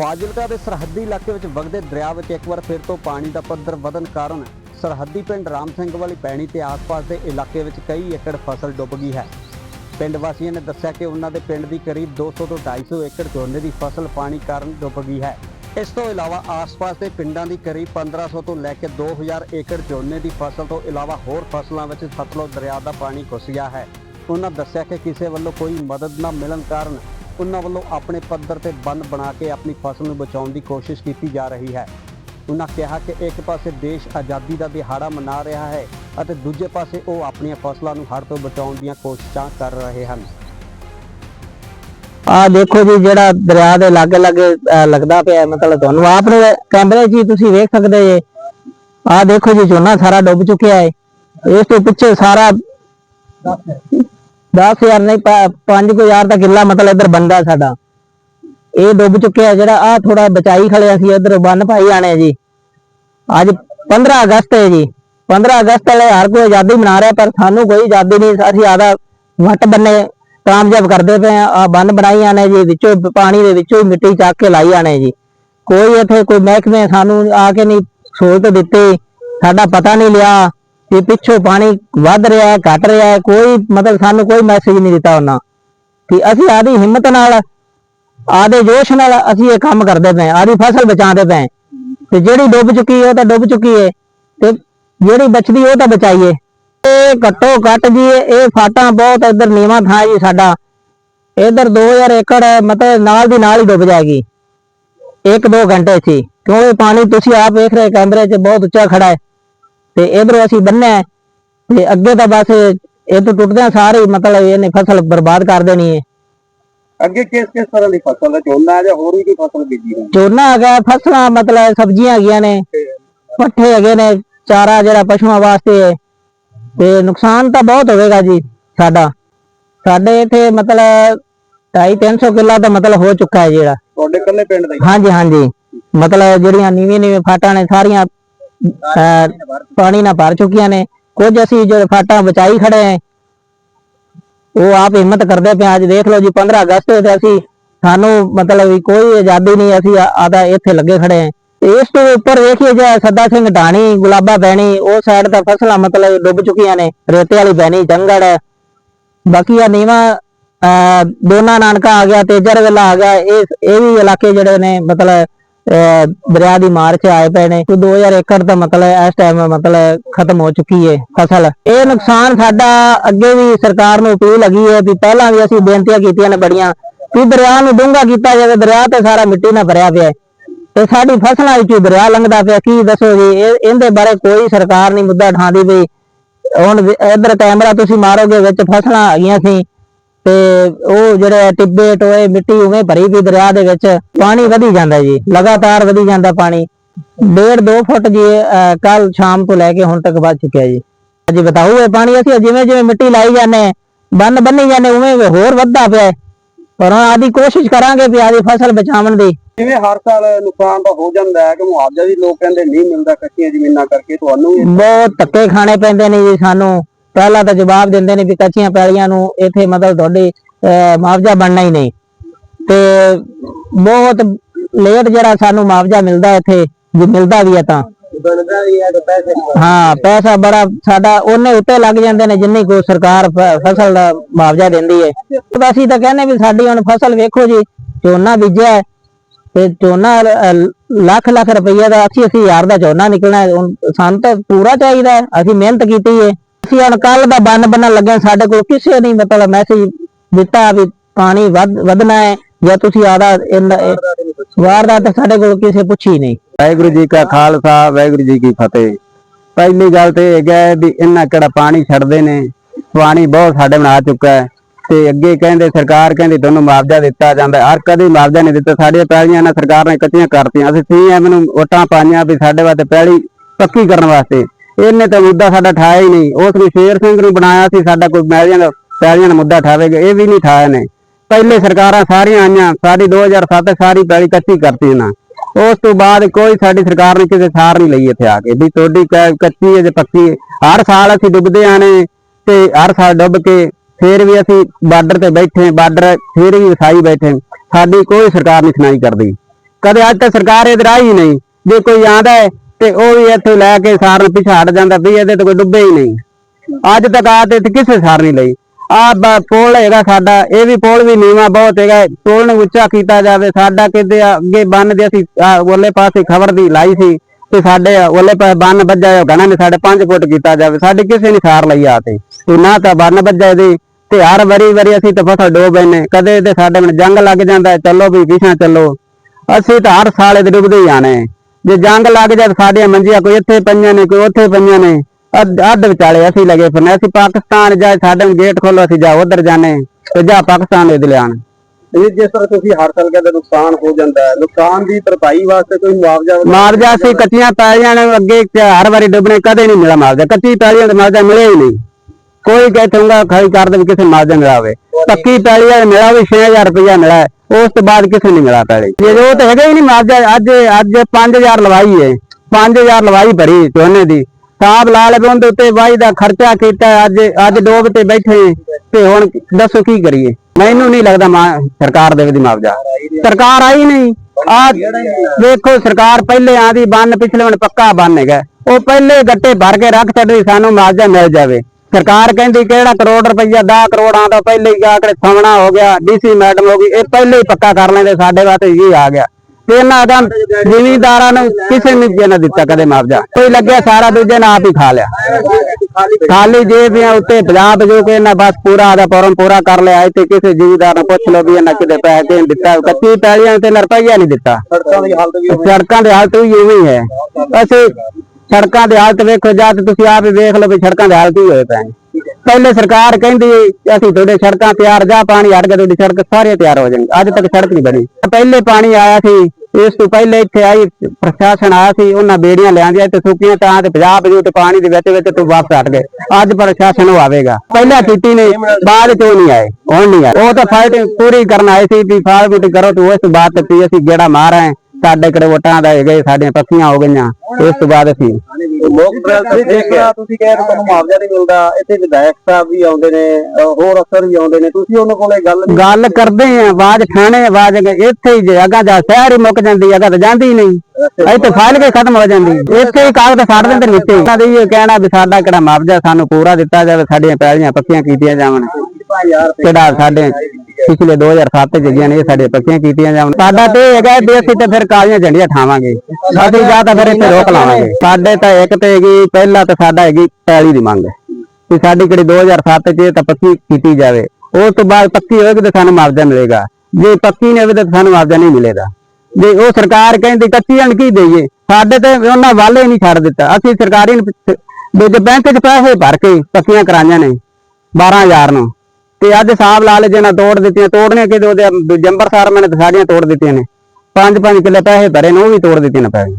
ਫਾਜ਼ਿਲਕਾ ਦੇ ਸਰਹੱਦੀ ਇਲਾਕੇ ਵਿੱਚ ਵਗਦੇ ਦਰਿਆ ਵਿੱਚ ਇੱਕ ਵਾਰ ਫਿਰ ਤੋਂ ਪਾਣੀ ਦਾ ਪੱਧਰ ਵਧਣ ਕਾਰਨ ਸਰਹੱਦੀ ਪਿੰਡ ਰਾਮ ਸਿੰਘ ਵਾਲੀ ਪੈਣੀ ਤੇ ਆਸ-ਪਾਸ ਦੇ ਇਲਾਕੇ ਵਿੱਚ ਕਈ ਏਕੜ ਫਸਲ ਡੁੱਬ ਗਈ ਹੈ। ਪਿੰਡ ਵਾਸੀਆਂ ਨੇ ਦੱਸਿਆ ਕਿ ਉਹਨਾਂ ਦੇ ਪਿੰਡ ਦੀ ਕਰੀਬ 200 ਤੋਂ 250 ਏਕੜ ਝੋਨੇ ਦੀ ਫਸਲ ਪਾਣੀ ਕਾਰਨ ਡੁੱਬ ਗਈ ਹੈ। ਇਸ ਤੋਂ ਇਲਾਵਾ ਆਸ-ਪਾਸ ਦੇ ਪਿੰਡਾਂ ਦੀ ਕਰੀਬ 1500 ਤੋਂ ਲੈ ਕੇ 2000 ਏਕੜ ਝੋਨੇ ਦੀ ਫਸਲ ਤੋਂ ਇਲਾਵਾ ਹੋਰ ਫਸਲਾਂ ਵਿੱਚ ਸਤਲੁਜ ਦਰਿਆ ਦਾ ਪਾਣੀ ਘੁਸ ਗਿਆ ਹੈ। ਉਹਨਾਂ ਦੱਸਿਆ ਕਿ ਕਿਸੇ ਵੱਲੋਂ ਕੋਈ ਮਦਦ ਨਾ ਮਿਲਣ ਕਾਰਨ ਉਹਨਾਂ ਵੱਲੋਂ ਆਪਣੇ ਪੱਧਰ ਤੇ ਬੰਨ ਬਣਾ ਕੇ ਆਪਣੀ ਫਸਲ ਨੂੰ ਬਚਾਉਣ ਦੀ ਕੋਸ਼ਿਸ਼ ਕੀਤੀ ਜਾ ਰਹੀ ਹੈ। ਉਹਨਾਂ ਕਿਹਾ ਕਿ ਇੱਕ ਪਾਸੇ ਦੇਸ਼ ਆਜ਼ਾਦੀ ਦਾ ਦਿਹਾੜਾ ਮਨਾ ਰਿਹਾ ਹੈ ਅਤੇ ਦੂਜੇ ਪਾਸੇ ਉਹ ਆਪਣੀਆਂ ਫਸਲਾਂ ਨੂੰ ਹੜ੍ਹ ਤੋਂ ਬਚਾਉਣ ਦੀਆਂ ਕੋਸ਼ਿਸ਼ਾਂ ਕਰ ਰਹੇ ਹਨ। ਆ ਦੇਖੋ ਜੀ, ਜਿਹੜਾ ਦਰਿਆ ਦੇ ਲਾਗੇ ਲਾਗੇ ਲੱਗਦਾ ਪਿਆ, ਮਤਲਬ ਤੁਹਾਨੂੰ ਆਪ ਕੈਮਰੇ 'ਚ ਤੁਸੀਂ ਵੇਖ ਸਕਦੇ ਜੇ। ਆ ਦੇਖੋ ਜੀ, ਝੋਨਾ ਸਾਰਾ ਡੁੱਬ ਚੁੱਕਿਆ ਹੈ। ਇਸ ਤੋਂ ਪਿੱਛੇ ਸਾਰਾ 10000 ਨਹੀਂ 5000 ਦਾ ਕਿੱਲਾ ਮਤਲਬ ਇੱਧਰ ਬੰਦਾ ਸਾਡਾ। ਇਹ ਡੁੱਬ ਚੁੱਕਿਆ ਜਿਹੜਾ ਆ ਥੋੜਾ ਬਚਾਈ ਖੜਿਆ ਸੀ, ਇੱਧਰ ਬੰਨ ਭਾਈ ਆਣੇ ਜੀ। ਅੱਜ 15 ਅਗਸਤ ਹੈ ਜੀ। 15 ਅਗਸਤ ਵਾਲੇ ਹਰ ਕੋਈ ਆਜ਼ਾਦੀ ਮਨਾ ਰਿਹਾ, ਪਰ ਸਾਨੂੰ ਕੋਈ ਆਜ਼ਾਦੀ ਨਹੀਂ, ਅਸੀਂ ਆਦਾ ਵੱਟ ਬੰਨੇ ਕਾਮਯਾਬ ਕਰਦੇ ਪਏ ਆ ਆਹ ਬੰਨ ਬਣਾਈ ਆਣੇ ਜੀ, ਵਿੱਚੋਂ ਪਾਣੀ ਦੇ ਵਿੱਚੋਂ ਮਿੱਟੀ ਚੱਕ ਕੇ ਲਾਈ ਆਣੇ ਜੀ। ਕੋਈ ਇੱਥੇ ਕੋਈ ਮਹਿਕਮੇ ਸਾਨੂੰ ਆ ਕੇ ਨਹੀਂ ਸਹੂਲਤ ਦਿੱਤੀ, ਸਾਡਾ ਪਤਾ ਨਹੀਂ ਲਿਆ। ਕਿ ਪਿੱਛੋਂ ਪਾਣੀ ਵੱਧ ਰਿਹਾ ਹੈ, ਘਟ ਰਿਹਾ ਹੈ, ਕੋਈ ਮਤਲਬ ਸਾਨੂੰ ਕੋਈ ਮੈਸੇਜ ਨਹੀਂ ਦਿੱਤਾ ਉਹਨਾਂ। ਕਿ ਅਸੀਂ ਆਦੀ ਹਿੰਮਤ ਨਾਲ, ਆਦੇ ਜੋਸ਼ ਨਾਲ ਅਸੀਂ ਇਹ ਕੰਮ ਕਰਦੇ ਪਏ ਆਦੀ ਫਸਲ ਬਚਾਉਂਦੇ ਪਏ ਤੇ ਜਿਹੜੀ ਡੁੱਬ ਚੁੱਕੀ ਹੈ, ਉਹ ਤਾਂ ਡੁੱਬ ਚੁੱਕੀ ਹੈ। ਤੇ ਜਿਹੜੀ ਬਚਦੀ ਉਹ ਤਾਂ ਬਚਾਈਏ। ਇਹ ਘੱਟੋ ਘੱਟ ਜੀ, ਇਹ ਫਾਟਾਂ ਬਹੁਤ ਇੱਧਰ ਨੀਵਾਂ ਥਾਂ ਜੀ ਸਾਡਾ। ਇੱਧਰ 2000 ਏਕੜ ਮਤਲਬ ਨਾਲ ਦੀ ਨਾਲ ਹੀ ਡੁੱਬ ਜਾਏਗੀ। ਇੱਕ ਦੋ ਘੰਟੇ 'ਚ ਹੀ। ਕਿਉਂ ਇਹ ਪਾਣੀ ਤੁਸੀਂ ਆਪ ਵੇਖ ਰਹੇ ਕੈਮਰੇ 'ਚ ਬਹੁਤ ਉੱਚਾ ਖੜਾ ਹੈ। ਤੇ ਇਧਰੋਂ ਅਸੀਂ ਬੰਨਿਆ ਤੇ ਅੱਗੇ ਤਾਂ ਬਸ ਇਹ ਤੋਂ ਟੁੱਟਦਿਆਂ ਸਾਰੇ ਮਤਲਬ ਇਹਨੇ ਫਸਲ ਬਰਬਾਦ ਕਰ ਦੇਣੀ ਹੈ ਅੱਗੇ ਕਿਸ ਕਿਸ ਤਰ੍ਹਾਂ ਦੀ ਫਸਲ ਹੈ? ਝੋਨਾ ਹੈ ਜਾਂ ਹੋਰ ਵੀ ਕੋਈ ਫਸਲ ਬੀਜੀ ਹੈ ਝੋਨਾ ਹੈਗਾ ਫਸਲਾਂ ਮਤਲਬ ਸਬਜ਼ੀਆਂ ਹੈਗੀਆਂ ਨੇ ਪੱਠੇ ਹੈਗੇ ਨੇ ਚਾਰਾ ਜਿਹੜਾ ਪਸ਼ੂਆਂ ਵਾਸਤੇ ਹੈ ਤੇ ਨੁਕਸਾਨ ਤਾਂ ਬਹੁਤ ਹੋਵੇਗਾ ਜੀ ਸਾਡਾ। ਸਾਡੇ ਇੱਥੇ ਮਤਲਬ 250 ਕਿੱਲਾ ਦਾ ਮਤਲਬ ਹੋ ਚੁੱਕਾ ਹੈ ਜਿਹੜਾ। ਤੁਹਾਡੇ ਇਕੱਲੇ ਪਿੰਡ ਦਾ ਹਾਂਜੀ ਹਾਂਜੀ। ਮਤਲਬ ਜਿਹੜੀਆਂ ਨੀਵੀਂ ਨੀਵੀਂ ਫਾਟਾਂ ਨੇ ਸਾਰੀਆਂ ਪਾਣੀ ਨਾਲ ਭਰ ਚੁੱਕੀਆਂ ਨੇ। ਕੁਝ ਅਸੀਂ ਜੋ ਫਾਟਾਂ ਬਚਾਈ ਖੜੇ ਆ, ਉਹ ਆਪ ਹਿੰਮਤ ਕਰਦੇ ਪਿਆ ਅੱਜ ਦੇਖ ਲਓ ਜੀ 15 ਅਗਸਤ ਤੇ ਅਸੀਂ, ਸਾਨੂੰ ਮਤਲਬ ਕੋਈ ਆਜ਼ਾਦੀ ਨਹੀਂ, ਅਸੀਂ ਆਦਾ ਇੱਥੇ ਲੱਗੇ ਖੜੇ ਆ। ਇਸ ਤੋਂ ਉੱਪਰ ਵੇਖੀਏ ਜੇ ਸੱਦਾ ਸਿੰਘ ਢਾਣੀ, ਗੁਲਾਬਾ ਬੈਣੀ, ਉਹ ਸਾਈਡ ਤਾਂ ਫਸਲਾਂ ਮਤਲਬ ਡੁੱਬ ਚੁੱਕੀਆਂ ਨੇ, ਰੇਤੇ ਵਾਲੀ ਬੈਣੀ ਜੰਗੜ ਬਾਕੀ ਆ ਨੀਵਾ ਦੋਨਾ ਨਾਨਕਾ ਆ ਗਿਆ, ਤੇਜਰ ਵੇਲਾ ਆ ਗਿਆ, ਇਹ ਇਹ ਵੀ ਇਲਾਕੇ ਜਿਹੜੇ ਨੇ ਮਤਲਬ ਦਰਿਆ ਦੀ ਮਾਰ ਚ ਆਏ ਪਏ ਨੇ। ਤੇ 2000 ਏਕੜ ਦਾ ਮਤਲਬ ਇਸ ਟਾਈਮ ਮਤਲਬ ਖਤਮ ਹੋ ਚੁੱਕੀ ਹੈ ਫਸਲ। ਇਹ ਨੁਕਸਾਨ ਸਾਡਾ ਅੱਗੇ ਵੀ ਸਰਕਾਰ ਨੂੰ ਅਪੀਲ ਲੱਗੀ ਹੈ ਵੀ ਪਹਿਲਾਂ ਵੀ ਅਸੀਂ ਬੇਨਤੀਆਂ ਕੀਤੀਆਂ ਨੇ ਬੜੀਆਂ ਵੀ ਦਰਿਆ ਨੂੰ ਡੂੰਘਾ ਕੀਤਾ ਜਾਵੇ, ਦਰਿਆ ਤੇ ਸਾਰਾ ਮਿੱਟੀ ਨਾਲ ਭਰਿਆ ਪਿਆ। ਤੇ ਸਾਡੀ ਫਸਲਾਂ ਵਿੱਚ ਦਰਿਆ ਲੰਘਦਾ ਪਿਆ, ਕੀ ਦੱਸੋ ਜੀ? ਇਹਦੇ ਬਾਰੇ ਕੋਈ ਸਰਕਾਰ ਨਹੀਂ ਮੁੱਦਾ ਉਠਾਉਂਦੀ ਵੀ ਹੁਣ ਵੀ ਇੱਧਰ ਕੈਮਰਾ ਤੁਸੀਂ ਮਾਰੋਗੇ, ਵਿੱਚ ਫਸਲਾਂ ਆ ਗਈਆਂ ਸੀ। ਤੇ ਉਹ ਜਿਹੜੇ ਟਿੱਬੇ ਟੋਏ ਮਿੱਟੀ ਉਵੇਂ ਭਰੀ ਵੀ ਦਰਿਆ ਦੇ ਵਿੱਚ ਪਾਣੀ ਵਧੀ ਜਾਂਦਾ ਜੀ ਲਗਾਤਾਰ ਵਧੀ ਜਾਂਦਾ ਪਾਣੀ। ਡੇਢ 2 ਫੁੱਟ ਜੀ ਕੱਲ ਸ਼ਾਮ ਤੋਂ ਲੈ ਕੇ ਹੁਣ ਤੱਕ ਵੱਧ ਚੁੱਕਿਆ ਜੀ। ਜੀ ਬਤਾਓ ਇਹ ਪਾਣੀ ਅਸੀਂ ਜਿਵੇਂ ਜਿਵੇਂ ਮਿੱਟੀ ਲਾਈ ਜਾਂਦੇ ਬੰਨ ਬੰਨੀ ਜਾਂਦੇ ਉਵੇਂ ਹੋਰ ਵੱਧਦਾ ਪਿਆ। ਪਰ ਹੁਣ ਆਦੀ ਕੋਸ਼ਿਸ਼ ਕਰਾਂਗੇ ਵੀ ਆਦੀ ਫਸਲ ਬਚਾਉਣ ਦੀ। ਜਿਵੇਂ ਹਰ ਸਾਲ ਨੁਕਸਾਨ ਤਾਂ ਹੋ ਜਾਂਦਾ ਹੈ ਕਿ ਮੁਆਵਜ਼ਾ ਵੀ ਲੋਕ ਕਹਿੰਦੇ ਨਹੀਂ ਮਿਲਦਾ ਕੱਚੀਆਂ ਜ਼ਮੀਨਾਂ ਕਰਕੇ ਤੁਹਾਨੂੰ ਬਹੁਤ ਧੱਕੇ ਖਾਣੇ ਪੈਂਦੇ ਨੇ ਜੀ ਸਾਨੂੰ। ਪਹਿਲਾਂ ਤਾਂ ਜਵਾਬ ਦਿੰਦੇ ਨੇ ਵੀ ਕੱਚੀਆਂ ਪੈਲੀਆਂ ਨੂੰ ਇੱਥੇ ਮਤਲਬ ਤੁਹਾਡੇ ਮੁਆਵਜ਼ਾ ਬਣਨਾ ਹੀ ਨਹੀਂ। ਤੇ ਬਹੁਤ ਲੇਟ ਜਿਹੜਾ ਸਾਨੂੰ ਮੁਆਵਜ਼ਾ ਮਿਲਦਾ ਇੱਥੇ ਜੇ ਮਿਲਦਾ ਵੀ ਹੈ ਤਾਂ। ਹੈ ਪੈਸੇ ਹਾਂ ਪੈਸਾ ਬੜਾ ਸਾਡਾ ਉਹਨੇ ਉੱਤੇ ਲੱਗ ਜਾਂਦੇ ਨੇ ਜਿੰਨੀ ਕੋ ਸਰਕਾਰ ਫਸਲ ਦਾ ਮੁਆਵਜ਼ਾ ਦਿੰਦੀ ਹੈ ਅਸੀਂ ਤਾਂ ਕਹਿੰਦੇ ਵੀ ਸਾਡੀ ਹੁਣ ਫਸਲ ਵੇਖੋ ਜੀ ਝੋਨਾ ਬੀਜਿਆ ਤੇ ਝੋਨਾ ਲੱਖ ਲੱਖ ਰੁਪਈਆ ਦਾ 80 ਅੱਸੀ ਹਜ਼ਾਰ ਦਾ ਝੋਨਾ ਨਿਕਲਣਾ ਸਾਨੂੰ ਤਾਂ ਪੂਰਾ ਚਾਹੀਦਾ ਅਸੀਂ ਮਿਹਨਤ ਕੀਤੀ ਹੈ ਅਸੀਂ ਹੁਣ ਕੱਲ ਦਾ ਬੰਨ ਬੰਨਣ ਲੱਗੇ ਸਾਡੇ ਕੋਲ ਕਿਸੇ ਨੇ ਮਤਲਬ ਮੈਸੇਜ ਦਿੱਤਾ ਵੀ ਪਾਣੀ ਵੱਧ, ਵਧਣਾ ਹੈ ਜਾਂ ਤੁਸੀਂ ਆਦਾ ਵਾਰਦਾਤ ਸਾਡੇ ਕੋਲ ਕਿਸੇ ਪੁੱਛੀ ਨਹੀਂ। ਵਾਹਿਗੁਰੂ ਜੀ ਕਾ ਖਾਲਸਾ, ਵਾਹਿਗੁਰੂ ਜੀ ਕੀ ਫਤਿਹ। ਪਹਿਲੀ ਗੱਲ ਤੇ ਇਹ ਹੈ ਵੀ ਇਹਨਾਂ ਕਿਹੜਾ ਪਾਣੀ ਛੱਡਦੇ ਨੇ, ਪਾਣੀ ਬਹੁਤ ਸਾਡੇ ਬਣਾ ਚੁੱਕਾ ਹੈ। ਤੇ ਅੱਗੇ ਕਹਿੰਦੇ ਸਰਕਾਰ ਕਹਿੰਦੀ ਤੁਹਾਨੂੰ ਮੁਆਵਜ਼ਾ ਦਿੱਤਾ ਜਾਂਦਾ ਹਰ ਕਦੇ ਮੁਆਵਜ਼ਾ ਨਹੀਂ ਦਿੱਤਾ, ਸਾਡੀਆਂ ਪੈਲੀਆਂ ਨਾਲ ਸਰਕਾਰ ਨੇ ਕੱਚੀਆਂ ਕਰਤੀਆਂ। ਅਸੀਂ ਸੀਐਮ ਨੂੰ ਵੋਟਾਂ ਪਾਈਆਂ ਵੀ ਸਾਡੇ ਵਾਸਤੇ ਪੈਲੀ ਪੱਕੀ ਕਰਨ ਵਾਸਤੇ। ਇਹਨੇ ਤਾਂ ਮੁੱਦਾ ਸਾਡਾ ਠਾਇਆ ਹੀ ਨਹੀਂ। ਉਸ ਨੂੰ ਸ਼ੇਰ ਸਿੰਘ ਨੂੰ ਬਣਾਇਆ ਸੀ, ਸਾਡਾ ਕੋਈ ਮੈਲੀਆਂ ਦਾ ਪੈਲੀਆਂ ਦਾ ਮੁੱਦਾ ਠਾਵੇਗਾ। ਇਹ ਵੀ ਨਹੀਂ ਠਾਇਆ ਨੇ। ਪਹਿਲੇ ਸਰਕਾਰਾਂ ਸਾਰੀਆਂ ਆਈਆਂ, ਸਾਡੀ 2007 ਸਾਰੀ ਪੈਲੀ ਕੱਚੀ ਕਰਤੀ ਇਹਨਾਂ। ਉਸ ਤੋਂ ਬਾਅਦ ਕੋਈ ਸਾਡੀ ਸਰਕਾਰ ਨੇ ਕਿਸੇ ਸਾਰ ਨਹੀਂ ਲਈ ਇੱਥੇ ਆ ਕੇ। ਵੀ ਤੁਹਾਡੀ ਕੱਚੀ ਹੈ ਜੇ ਪੱਕੀ ਹਰ ਸਾਲ ਅਸੀਂ ਡੁੱਬਦੇ ਆਣੇ ਤੇ ਹਰ ਸਾਲ ਡੁੱਬ ਕੇ ਫੇਰ ਵੀ ਅਸੀਂ ਬਾਰਡਰ ਤੇ ਬੈਠੇ ਬਾਰਡਰ ਫੇਰ ਵੀ ਵਸਾਈ ਬੈਠੇ ਸਾਡੀ ਕੋਈ ਸਰਕਾਰ ਨਹੀਂ ਸੁਣਾਈ ਕਰਦੀ। ਕਦੇ ਅੱਜ ਤੱਕ ਸਰਕਾਰ ਇਧਰ ਆਈ ਨਹੀਂ। ਜੇ ਕੋਈ ਆਂਦਾ ਹੈ ਤੇ ਉਹ ਵੀ ਇੱਥੇ ਲੈ ਕੇ ਸਾਰ ਪਿੱਛੇ ਹਟ ਜਾਂਦਾ ਵੀ ਇਹਦੇ ਤੇ ਕੋਈ ਡੁੱਬੇ ਹੀ ਨਹੀਂ। ਅੱਜ ਤੱਕ ਆ ਤੇ ਕਿਸੇ ਸਾਰ ਨਹੀਂ ਲਈ। ਆ ਪੁਲ ਹੈਗਾ ਸਾਡਾ ਇਹ ਵੀ ਪੁਲ ਵੀ ਨੀਵਾ ਬਹੁਤ ਹੈਗਾ। ਪੁਲ ਨੂੰ ਉੱਚਾ ਕੀਤਾ ਜਾਵੇ ਸਾਡਾ ਕਿਤੇ ਅੱਗੇ ਬੰਨ ਦੇ ਅਸੀਂ ਆਹ ਉਹਲੇ ਪਾਸੇ ਖਬਰ ਦੀ ਲਾਈ ਸੀ ਤੇ ਸਾਡੇ ਉਹਲੇ ਪਾਸੇ ਬੰਨ ਵੱਜਾ ਹੋਇਆ ਗਣਾ ਨੇ ਸਾਡੇ 5 ਫੁੱਟ ਕੀਤਾ ਜਾਵੇ। ਸਾਡੀ ਕਿਸੇ ਨੇ ਸਾਰ ਲਈ ਆ ਤੇ। ਨਾ ਤਾਂ ਬੰਨ ਵੱਜਾ ਇਹਦੀ। ਤੇ ਹਰ ਵਾਰੀ ਵਾਰੀ ਅਸੀਂ ਤਾਂ ਫਸਲ ਡੋਬ ਬੈਨੇ ਕਦੇ ਤੇ ਸਾਡੇ ਮਨ ਜੰਗ ਲੱਗ ਜਾਂਦਾ ਹੈ, ਚਲੋ ਵੀ ਪਿਛਾਂ ਚੱਲੋ। ਅਸੀਂ ਤਾਂ ਹਰ ਸਾਲ ਇਹਦੇ ਡੁੱਬਦੇ ਹੀ ਆਣੇ ਜੇ ਜੰਗ ਲੱਗ ਤਾਂ ਸਾਡੀਆਂ ਮੰਜੀਆਂ ਕੋਈ ਇੱਥੇ ਪਈਆਂ ਨੇ ਕੋਈ ਉੱਥੇ ਪਈਆਂ ਨੇ। ਅੱਧ ਅੱਧ ਵਿਚਾਲੇ ਅਸੀਂ ਲੱਗੇ ਫਿਰਨੇ ਅਸੀਂ ਪਾਕਿਸਤਾਨ ਜਾ ਸਾਡੇ ਨੂੰ ਗੇਟ ਖੋਲੋ ਅਸੀਂ ਜਾ ਉਧਰ ਜਾਣੇ ਤੇ ਜਾ ਪਾਕਿਸਤਾਨ ਇਹਦੇ ਲਿਆਣ ਇਹ ਜਿਸ ਤਰ੍ਹਾਂ ਤੁਸੀਂ ਹਰ ਸਾਲ ਕਹਿੰਦੇ ਨੁਕਸਾਨ ਹੋ ਜਾਂਦਾ ਹੈ ਨੁਕਸਾਨ ਦੀ ਭਰਪਾਈ ਵਾਸਤੇ ਕੋਈ ਮੁਆਵਜ਼ਾ ਮੁਆਵਜ਼ਾ ਅਸੀਂ ਕੱਚੀਆਂ ਪੈਲੀਆਂ ਨੂੰ ਅੱਗੇ ਹਰ ਵਾਰੀ ਡੁੱਬਣੇ ਕਦੇ ਨਹੀਂ ਮਿਲਿਆ ਮੁਆਵਜ਼ਾ। ਕੱਚੀ ਪੈਲੀਆਂ ਦਾ ਮੁਆਵਜ਼ਾ ਮਿਲਿਆ ਹੀ ਨਹੀਂ। ਕੋਈ ਕਹੇਗਾ ਖਾਈ ਕਰ ਦੇ ਕਿਸੇ ਨੂੰ ਮੁਆਵਜ਼ਾ ਮਿਲਾ ਪੱਕੀ ਪੈਲੀ ਦਾ ਮਿਲਾ ਵੀ 6000 ਰੁਪਇਆ ਮਿਲਿਆ ਹੈ। ਉਸ ਤੋਂ ਬਾਅਦ ਕਿਸੇ ਨਹੀਂ ਮਿਲਾ ਪੈਲੀ। ਜੇ ਉਹ ਤਾਂ ਹੈਗਾ ਹੀ ਨਹੀਂ ਮੁਆਵਜ਼ਾ ਅੱਜ ਅੱਜ 5000 ਲਵਾਈ ਹੈ 5000 ਲਵਾਈ ਭਰੀ ਝੋਨੇ ਦੀ। ਸਾਬ ਲਾ ਲਵੇ ਉਹਦੇ ਉੱਤੇ ਵਾਈ ਦਾ ਖਰਚਾ ਕੀਤਾ ਹੈ, ਅੱਜ ਅੱਜ ਡੋਬ ਤੇ ਬੈਠੇ ਤੇ ਹੁਣ ਦੱਸੋ ਕੀ ਕਰੀਏ? ਮੈਨੂੰ ਨਹੀਂ ਲੱਗਦਾ ਮਾ- ਸਰਕਾਰ ਦੇਵੇ ਦੀ ਮੁਆਵਜ਼ਾ। ਸਰਕਾਰ ਆਈ ਨਹੀਂ। ਆ ਵੇਖੋ ਸਰਕਾਰ ਪਹਿਲੇ ਆਂਦੀ ਬੰਨ ਪਿਛਲੇ ਹੁਣ ਪੱਕਾ ਬੰਨ ਹੈਗਾ। ਉਹ ਪਹਿਲੇ ਗੱਟੇ ਭਰ ਕੇ ਰੱਖ ਛੱਡਦੀ ਸਾਨੂੰ ਮੁਆਵਜ਼ਾ ਮਿਲ ਜਾਵੇ। ਸਰਕਾਰ ਕਹਿੰਦੀ ਕਿਹੜਾ ਕਰੋੜ ਰੁਪਈਆ 10 ਕਰੋੜ ਆਂਦਾ ਪਹਿਲੇ ਹੀ ਆਕੜੇ ਸਾਹਮਣਾ ਹੋ ਗਿਆ ਡੀਸੀ ਮੈਡਮ ਹੋ ਗਈ ਇਹ ਪਹਿਲੇ ਹੀ ਪੱਕਾ ਕਰ ਲੈਂਦੇ ਸਾਡੇ ਵਾਸਤੇ ਇਹ ਆ ਗਿਆ। ਤੇ ਇਹਨਾਂ ਦਾ ਜ਼ਿਮੀਂਦਾਰਾਂ ਨੂੰ ਕਿਸੇ ਨੇ ਜੇ ਨਾ ਦਿੱਤਾ ਕਦੇ ਮੁਆਵਜ਼ਾ ਕੋਈ ਲੱਗਿਆ ਸਾਰਾ ਦੂਜੇ ਨੇ ਆਪ ਹੀ ਖਾ ਲਿਆ। ਖਾਲੀ ਜੇਬ ਦੀਆਂ ਉੱਤੇ ਪੰਜਾਬ ਜੋ ਕੇ ਇਹਨਾਂ ਬਸ ਪੂਰਾ ਆਦਾ ਫੋਰਮ ਪੂਰਾ ਕਰ ਲਿਆ ਇੱਥੇ ਕਿਸੇ ਜ਼ਿਮੀਂਦਾਰ ਨੂੰ ਪੁੱਛ ਲਓ ਵੀ ਇਹਨਾਂ ਕਿਤੇ ਪੈਸੇ ਨਹੀਂ ਦਿੱਤਾ ਕੱਚੀ ਪੈਲੀਆਂ ਤੇ ਰੁਪਈਆ ਨਹੀਂ ਦਿੱਤਾ। ਸੜਕਾਂ ਦੀ ਹਾਲਤ ਵੀ ਸੜਕਾਂ ਦੀ ਹਾਲਤ ਵੀ ਇਵੇਂ ਹੀ ਹੈ। ਅਸੀਂ ਸੜਕਾਂ ਦੀ ਹਾਲਤ ਵੇਖੋ ਜਾਂ ਤੇ ਤੁਸੀਂ ਆਪ ਹੀ ਵੇਖ ਲਓ ਵੀ ਸੜਕਾਂ ਦੀ ਹਾਲਤ ਹੀ ਹੋਏ ਪਏ ਪਹਿਲੇ ਸਰਕਾਰ ਕਹਿੰਦੀ ਅਸੀਂ ਤੁਹਾਡੇ ਸੜਕਾਂ ਤਿਆਰ, ਜਾ ਪਾਣੀ ਹਟ ਕੇ ਤੁਹਾਡੀ ਸੜਕ ਸਾਰੀਆਂ ਤਿਆਰ ਹੋ ਜਾਣਗੀਆਂ। ਅੱਜ ਤੱਕ ਸੜਕ ਨਹੀਂ ਬਣੀ। ਪਹਿਲੇ ਪਾਣੀ ਆਇਆ ਸੀ, ਇਸ ਤੋਂ ਪਹਿਲੇ ਇੱਥੇ ਆਈ, ਪ੍ਰਸ਼ਾਸਨ ਆਇਆ ਸੀ, ਉਹਨਾਂ ਬੇੜੀਆਂ ਲਿਆਂਦੀਆਂ ਤੇ ਸੁੱਕੀਆਂ ਤਾਂ ਤੇ 50 ਵਜੇ ਪਾਣੀ ਦੇ ਵਿੱਚ ਵਿੱਚ ਤੋਂ ਵਾਪਸ ਹਟ ਗਏ। ਅੱਜ ਪ੍ਰਸ਼ਾਸਨ ਉਹ ਆਵੇਗਾ। ਪਹਿਲਾਂ ਕੀਤੀ ਨੇ ਬਾਅਦ ਚੋਂ ਨਹੀਂ ਆਏ, ਹੁਣ ਨਹੀਂ ਆਏ। ਉਹ ਤਾਂ ਫਾਈਟ ਪੂਰੀ ਕਰਨ ਆਏ ਸੀ ਵੀ ਫਾਰਮਿਟ ਕਰੋ ਤੇ ਉਸ ਤੋਂ ਬਾਅਦ ਤੇ ਅਸੀਂ ਗੇੜਾ ਮਾਰ ਆਏ। ਸਾਡੇ ਕਿਹੜੇ ਵੋਟਾਂ ਦਾ ਹੈਗੇ ਸਾਡੀਆਂ ਪੱਕੀਆਂ ਹੋ ਗਈਆਂ। ਉਸ ਤੋਂ ਬਾਅਦ ਅਸੀਂ ਲੋਕ ਤੁਸੀਂ ਦੇਖਿਆ ਤੁਸੀਂ ਕਹਿ ਰਹੇ ਤੁਹਾਨੂੰ ਮੁਆਵਜ਼ਾ ਨਹੀਂ ਮਿਲਦਾ। ਇੱਥੇ ਵਿਧਾਇਕ ਸਾਹਿਬ ਵੀ ਆਉਂਦੇ ਨੇ ਹੋਰ ਅਫਸਰ ਵੀ ਆਉਂਦੇ ਨੇ। ਤੁਸੀਂ ਉਹਨਾਂ ਕੋਲੇ ਗੱਲ ਗੱਲ ਕਰਦੇ ਆ ਆਵਾਜ਼ ਠਾਣੇ ਆਵਾਜ਼ ਇੱਥੇ ਹੀ ਜਗ੍ਹਾ ਜਾ ਸ਼ਹਿਰ ਹੀ ਮੁੱਕ ਜਾਂਦੀ ਜਗ੍ਹਾ ਤਾਂ ਜਾਂਦੀ ਨਹੀਂ। ਇੱਥੇ ਫਾਈਲ ਕੇ ਖਤਮ ਹੋ ਜਾਂਦੀ। ਇੱਥੇ ਹੀ ਕਾਗਜ਼ ਛੱਡ ਦਿੰਦੇ ਨੇ ਨੀਚੇ ਉਹਨਾਂ ਦੇ ਇਹ ਕਹਿਣਾ ਵੀ ਸਾਡਾ ਕਿਹੜਾ ਮੁਆਵਜ਼ਾ ਸਾਨੂੰ ਪੂਰਾ ਦਿੱਤਾ ਜਾਵੇ ਸਾਡੀਆਂ ਪੈਲੀਆਂ ਪੱਕੀਆਂ ਕੀਤੀਆਂ ਜਾਵਣ। ਕਿਹੜਾ ਸਾਡੇ ਪਿਛਲੇ 2007 ਚ ਜਿਹੜੀਆਂ ਨੇ ਇਹ ਸਾਡੇ ਪੱਕੀਆਂ ਕੀਤੀਆਂ ਜਾਵਣ ਸਾਡਾ ਤੇ ਹੈਗਾ ਵੀ ਅਸੀਂ ਤੇ ਫਿਰ ਕਾਲੀਆਂ ਝੰਡੀਆਂ ਠਾਵਾਂਗੇ। ਅਸੀਂ ਜਾਂ ਤਾਂ ਫਿਰ ਇੱਥੇ ਰੋਕ ਲਾਵਾਂਗੇ। ਸਾਡੇ ਤਾਂ ਇੱਕ ਤੇ ਹੈਗੀ, ਪਹਿਲਾਂ ਤਾਂ ਸਾਡਾ ਹੈਗੀ ਪੈਲੀ ਦੀ ਮੰਗ। ਵੀ ਸਾਡੀ ਕਿਹੜੀ 2007 ਚ ਤਾਂ ਪੱਕੀ ਕੀਤੀ ਜਾਵੇ। ਉਸ ਤੋਂ ਬਾਅਦ ਪੱਕੀ ਹੋਏਗੀ ਤਾਂ ਸਾਨੂੰ ਮੁਆਵਜ਼ਾ ਮਿਲੇਗਾ। ਜੇ ਪੱਕੀ ਨਹੀਂ ਹੋਵੇ ਤਾਂ ਸਾਨੂੰ ਮੁਆਵਜ਼ਾ ਨਹੀਂ ਮਿਲੇਗਾ। ਜੇ ਉਹ ਸਰਕਾਰ ਕਹਿੰਦੀ ਕੱਚੀ ਹਣ ਕੀ ਦੇਈਏ? ਸਾਡੇ ਤੇ ਉਹਨਾਂ ਵਾਲੇ ਨਹੀਂ ਛੱਡ ਦਿੱਤਾ। ਅਸੀਂ ਸਰਕਾਰੀ ਨੂੰ ਬੈਂਕ 'ਚ ਪੈਸੇ ਭਰ ਕੇ ਪੱਕੀਆਂ ਕਰਾਈਆਂ ਨੇ। 12000 ਨੂੰ। ਤੇ ਅੱਜ ਹਿਸਾਬ ਲਾ ਲੈ ਜਿਹਨਾਂ ਤੋੜ ਦਿੱਤੀਆਂ ਤੋੜਨੇ ਕਿ ਉਹਦੇ ਜੰਬਰ ਸਾਰ ਮੈਨੇ ਸਾਰੀਆਂ ਤੋੜ ਦਿੱਤੀਆਂ ਨੇ। 5-5 ਕਿੱਲੇ ਪੈਸੇ ਭਰੇ ਨੇ ਉਹ ਵੀ ਤੋੜ ਦਿੱਤੀਆਂ ਨੇ ਪੈਸੇ।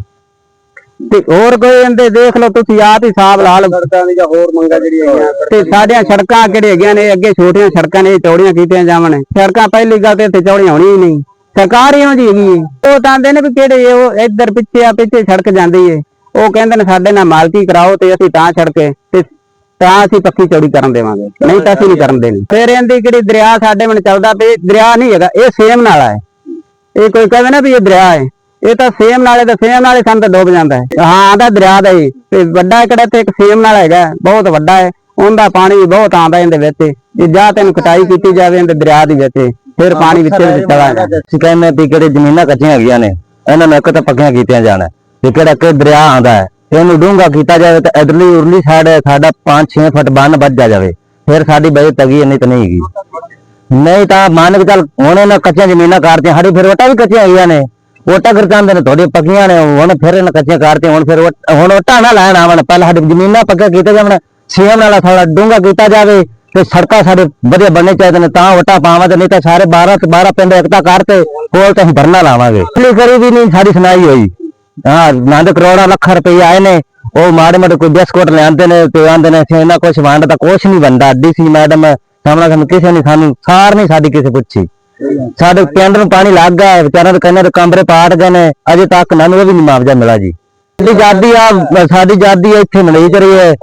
ਤੇ ਹੋਰ ਕੋਈ ਇਹਦੇ ਦੇਖ ਲਓ ਤੁਸੀਂ ਆਪ ਹੀ ਹਿਸਾਬ ਲਾ ਲਓ। ਸੜਕਾਂ ਦੀ ਜਾਂ ਹੋਰ ਮੰਗਾਂ ਜਿਹੜੀਆਂ ਹੈਗੀਆਂ ਤੇ ਸਾਡੀਆਂ ਸੜਕਾਂ ਕਿਹੜੇ ਹੈਗੀਆਂ ਨੇ ਅੱਗੇ ਛੋਟੀਆਂ ਸੜਕਾਂ ਨੇ ਚੌੜੀਆਂ ਕੀਤੀਆਂ ਜਾਵਣ ਸੜਕਾਂ ਪਹਿਲੀ ਗੱਲ ਤੇ ਇੱਥੇ ਚੌੜੀਆਂ ਹੋਣੀ ਹੀ ਨਹੀਂ। ਸਰਕਾਰ ਹੀ ਜੀ ਹੈਗੀ। ਉਹ ਤਾਂ ਆਂਦੇ ਨੇ ਵੀ ਕਿਹੜੇ ਉਹ ਇੱਧਰ ਪਿੱਛੇ ਆ ਪਿੱਛੇ ਸੜਕ ਜਾਂਦੀ ਏ। ਉਹ ਕਹਿੰਦੇ ਨੇ ਸਾਡੇ ਨਾਲ ਮਾਲਕੀ ਕਰਾਓ ਤੇ ਅਸੀਂ ਤਾਂ ਸੜਕੇ ਤੇ ਤਾਂ ਅਸੀਂ ਪੱਕੀ ਚੌੜੀ ਕਰਨ ਦੇਵਾਂਗੇ। ਨਹੀਂ ਤਾਂ ਅਸੀਂ ਨਹੀਂ ਕਰਨ ਦੇਣੀ। ਫਿਰ ਇਹਦੀ ਕਿਹੜੀ ਦਰਿਆ ਸਾਡੇ ਮਨ ਚੱਲਦਾ ਵੀ ਦਰਿਆ ਨਹੀਂ ਹੈਗਾ ਇਹ ਸੇਮ ਨਾਲਾ ਹੈ। ਇਹ ਕੋਈ ਕਹਿੰਦਾ ਨਾ ਵੀ ਇਹ ਦਰਿਆ ਹੈ। ਇਹ ਤਾਂ ਸੇਮ ਨਾਲੇ ਦਾ ਸੇਮ ਨਾਲੇ ਸਾਨੂੰ ਤਾਂ ਡੁੱਬ ਜਾਂਦਾ ਹੈ। ਹਾਂ ਆਂਦਾ ਦਰਿਆ ਦਾ ਹੀ। ਤੇ ਵੱਡਾ ਕਿਹੜਾ ਤੇ ਇੱਕ ਸੇਮ ਨਾਲਾ ਹੈਗਾ ਬਹੁਤ ਵੱਡਾ ਹੈ। ਉਹਦਾ ਪਾਣੀ ਬਹੁਤ ਆਂਦਾ ਇਹਦੇ ਵਿੱਚ। ਜੇ ਜਾਂ ਤੈਨੂੰ ਕਟਾਈ ਕੀਤੀ ਜਾਵੇ ਇਹਦੇ ਦਰਿਆ ਦੇ ਵਿੱਚ ਫਿਰ ਪਾਣੀ ਵਿੱਚ ਵਿੱਚ ਚਲਾ ਜਾਂਦਾ। ਕਹਿੰਦੇ ਵੀ ਕਿਹੜੇ ਜ਼ਮੀਨਾਂ ਕੱਚੀਆਂ ਹੈਗੀਆਂ ਨੇ ਇਹਨਾਂ ਨੂੰ ਇੱਕ ਤਾਂ ਪੱਕੀਆਂ ਕੀਤੀਆਂ ਜਾਣਾ। ਤੇ ਕਿਹੜਾ ਕਿ ਦਰਿਆ ਆਂਦਾ ਹੈ ਇਹਨੂੰ ਡੂੰਘਾ ਕੀਤਾ ਜਾਵੇ ਤਾਂ ਇਧਰਲੀ ਉਰਲੀ ਸਾਈਡ ਸਾਡਾ 5-6 ਫੁੱਟ ਬੰਨ ਵੱਜਾ ਜਾਵੇ। ਫਿਰ ਸਾਡੀ ਬਜਟ ਹੈਗੀ ਨਹੀਂ ਤਾਂ ਨਹੀਂ ਹੈਗੀ। ਨਹੀਂ ਤਾਂ ਮੰਨ ਕੇ ਚੱਲ, ਹੁਣ ਇਹਨਾਂ ਕੱਚੀਆਂ ਜ਼ਮੀਨਾਂ ਕਰਤੀਆਂ, ਸਾਡੀ ਫਿਰ ਵਟਾ ਵੀ ਕੱਚੀਆਂ ਹੈਗੀਆਂ ਨੇ। ਵੋਟਾਂ ਕਰ ਨੇ ਤੁਹਾਡੀ ਪੱਕੀਆਂ ਨੇ, ਹੁਣ ਫਿਰ ਇਹਨਾਂ ਕੱਚੀਆਂ ਕਰਤੀਆਂ, ਹੁਣ ਫਿਰ ਹੁਣ ਵਟਾਂ ਨਾ ਲੈਣ ਆਵਣ, ਪਹਿਲਾਂ ਸਾਡੀ ਜ਼ਮੀਨਾਂ ਪੱਕੀਆਂ ਕੀਤੇ ਜਾਵਣ ਸੀਐਮ ਨਾਲ ਸਾਡਾ ਡੂੰਘਾ ਕੀਤਾ ਜਾਵੇ, ਤੇ ਸੜਕਾਂ ਸਾਡੇ ਵਧੀਆ ਬਣਨੇ ਚਾਹੀਦੇ ਨੇ, ਤਾਂ ਓਟਾ ਪਾਵਾਂ ਤੇ ਨਹੀਂ ਤਾਂ ਸਾਰੇ 12 ਤੇ 12 ਪਿੰਡ ਇਕਤਾ ਕਰਤੇ, ਕੋਲ ਤੇ ਅਸੀਂ ਧਰਨਾ ਲਾਵਾਂਗੇ। ਪਿਛਲੀ ਕਰੀ ਵੀ ਨਹੀਂ, ਸਾਡੀ ਸੁਣਾਈ ਹੋਈ। ਹਾਂ ਨੰਦ ਕਰੋੜਾਂ ਲੱਖਾਂ ਰੁਪਏ ਆਏ ਨੇ। ਉਹ ਮਾੜੇ ਮਾੜੇ ਕੋਈ ਬਿਸਕੁਟ ਲਿਆਂਦੇ ਨੇ ਤੇ ਆਂਦੇ ਨੇ ਅਸੀਂ ਇਹਨਾਂ ਕੁਝ ਵੰਡਦਾ ਕੁਝ ਨਹੀਂ ਵੰਡਾ ਡੀਸੀ ਮੈਡਮ ਸਾਹਮਣਾ ਸਾਨੂੰ ਕਿਸੇ ਨੇ ਸਾਨੂੰ ਸਾਰ ਨਹੀਂ ਸਾਡੀ ਕਿਸੇ ਪੁੱਛੀ। ਸਾਡੇ ਪਿੰਡ ਨੂੰ ਪਾਣੀ ਲੱਗ ਗਿਆ ਹੈ, ਦੇ ਕੰਨਾਂ ਦੇ ਕਮਰੇ ਪਾਟ ਗਏ ਨੇ ਅਜੇ ਤੱਕ ਮੈਨੂੰ ਉਹ ਵੀ ਨਹੀਂ ਮੁਆਵਜ਼ਾ ਮਿਲਾ ਜੀ। ਸਾਡੀ ਆਜ਼ਾਦੀ ਆ ਸਾਡੀ ਆਜ਼ਾਦੀ ਇੱਥੇ ਮਨਾਈ ਰਹੀ ਹੈ।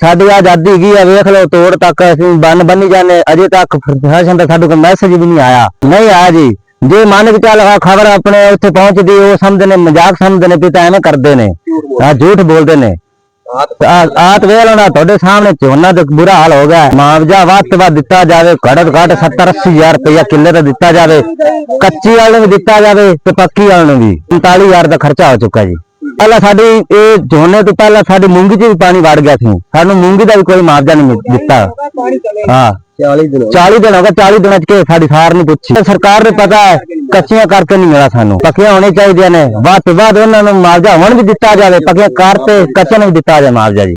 ਸਾਡੀ ਆਜ਼ਾਦੀ ਹੈਗੀ ਆ ਵੇਖ ਲਓ ਤੋੜ ਤੱਕ ਅਸੀਂ ਬੰਨ ਬੰਨੀ ਜਾਂਦੇ ਅਜੇ ਤੱਕ ਪ੍ਰਸ਼ਾਸਨ ਦਾ ਸਾਡੇ ਕੋਲ ਮੈਸੇਜ ਵੀ ਨਹੀਂ ਆਇਆ। ਨਹੀਂ ਆਇਆ ਜੀ। ਜੇ ਮੰਨ ਕੇ ਚੱਲ ਆ ਖਬਰ ਆਪਣੇ ਉੱਥੇ ਪਹੁੰਚਦੀ ਉਹ ਸਮਝਦੇ ਨੇ ਮਜ਼ਾਕ ਸਮਝਦੇ ਨੇ ਵੀ ਤਾਂ ਐਵੇਂ ਕਰਦੇ ਨੇ। ਆ ਝੂਠ ਬੋਲਦੇ ਨੇ। ਆਤ ਵੇਲ ਹੋਣਾ ਤੁਹਾਡੇ ਸਾਹਮਣੇ ਝੋਨਾ ਦਾ ਬੁਰਾ ਹਾਲ ਹੋ ਗਿਆ। ਮੁਆਵਜ਼ਾ ਵੱਧ ਤੋਂ ਵੱਧ ਦਿੱਤਾ ਜਾਵੇ ਘੱਟ ਤੋਂ ਘੱਟ 70 80 ਹਜ਼ਾਰ ਰੁਪਇਆ ਕਿੱਲੇ ਤੇ ਦਿੱਤਾ ਜਾਵੇ। ਕੱਚੀ ਵਾਲੇ ਨੂੰ ਦਿੱਤਾ ਜਾਵੇ ਤੇ ਪੱਕੀ ਵਾਲੇ ਨੂੰ ਵੀ। 39 ਹਜ਼ਾਰ ਦਾ ਖਰਚਾ ਹੋ ਚੁੱਕਾ ਜੀ। ਪਹਿਲਾਂ ਸਾਡੀ ਇਹ ਝੋਨੇ ਤੋਂ ਪਹਿਲਾਂ ਸਾਡੀ ਮੂੰਗੀ 'ਚ ਵੀ ਪਾਣੀ ਵੜ ਗਿਆ ਸੀ। ਸਾਨੂੰ ਮੂੰਗੀ ਦਾ ਵੀ ਕੋਈ ਮੁਆਵਜ਼ਾ ਨਹੀਂ ਦਿੱਤਾ। ਹਾਂ। 40 ਦਿਨ 40 ਦਿਨ ਹੋ ਗਏ 40 ਦਿਨਾਂ ਚ ਕੇ ਸਾਡੀ ਸਾਰ ਨਹੀਂ ਪੁੱਛੀ। ਸਰਕਾਰ ਨੂੰ ਪਤਾ ਹੈ, ਕੱਚੀਆਂ ਕਰਕੇ ਨਹੀਂ ਮਿਲਾ ਸਾਨੂੰ। ਪੱਕੀਆਂ ਹੋਣੇ ਚਾਹੀਦੀਆਂ ਨੇ। ਵੱਧ ਤੋਂ ਵੱਧ ਉਹਨਾਂ ਨੂੰ ਮੁਆਵਜ਼ਾ ਹੁਣ ਵੀ ਦਿੱਤਾ ਜਾਵੇ, ਪੱਕੀਆਂ ਕਰ ਤੇ ਕੱਚੇ ਨੂੰ ਵੀ ਦਿੱਤਾ ਜਾਵੇ ਮੁਆਵਜ਼ਾ ਜੀ।